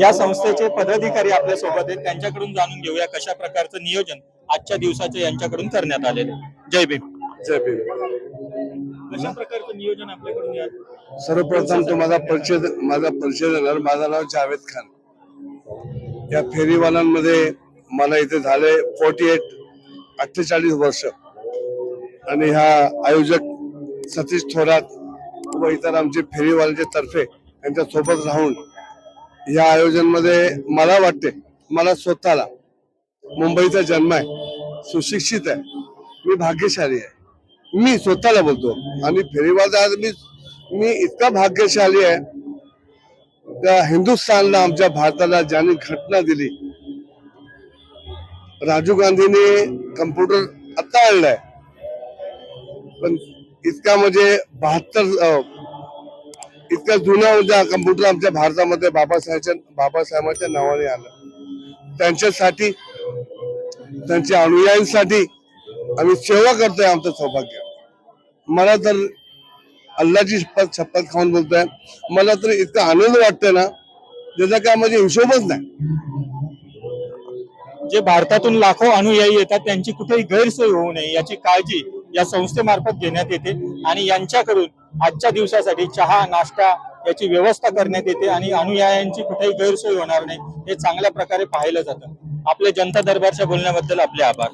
या संस्थेचे पदाधिकारी आपल्यासोबत आहेत. त्यांच्याकडून जाणून घेऊया कशा प्रकारचं नियोजन आजच्या दिवसाचे यांच्याकडून करण्यात आलेले जय भीम. जय भीम. कशा प्रकारचं नियोजन आपल्याकडून या सर्वप्रथम तो माझा परिचय माझा परिचय देणार माझं नाव जावेद खान. या फेरीवाल्यांमध्ये मला इथे झाले फोर्टी एट अठ्ठेचाळीस वर्ष. आणि हा आयोजक सतीश थोरात व इतर आमचे फेरीवाल्यांच्या तर्फे यांच्या सोबत राहून या आयोजनमध्ये मला वाटते मला स्वतःला मुंबईचा जन्म आहे सुशिक्षित आहे मी भाग्यशाली आहे. मी स्वतःला बोलतो आणि फेरीवाला आज मी मी इतका भाग्यशाली आहे. का हिंदुस्थानला आमच्या भारताला ज्याने घटना दिली राजीव गांधीने कम्प्युटर आता आणलाय. पण इतका म्हणजे बहात्तर इतका जुना म्हणजे कम्प्युटर आमच्या भारतामध्ये बाबासाहेबच्या बाबासाहेबांच्या नावाने आलं. त्यांच्यासाठी त्यांच्या अनुयायांसाठी आम्ही सेवा करतोय आमचं सौभाग्य. मला तर अल्लाची शपथ शपथ खाऊन बोलतोय. मला तर इतका आनंद वाटतोय ना ज्याचा काय म्हणजे हिशोबच नाही. जे भारतातून लाखो अनुयायी येतात त्यांची कुठेही गैरसोय होऊ नये याची काळजी या संस्थेमार्फत घेण्यात येते आणि यांच्याकडून आजच्या दिवसासाठी चहा नाश्ता याची व्यवस्था करण्यात येते आणि अनुयायांची कुठेही गैरसोय होणार नाही हे चांगल्या प्रकारे पाहिलं जातं. आपल्या जनता दरबारच्या बोलण्याबद्दल आपले आभार.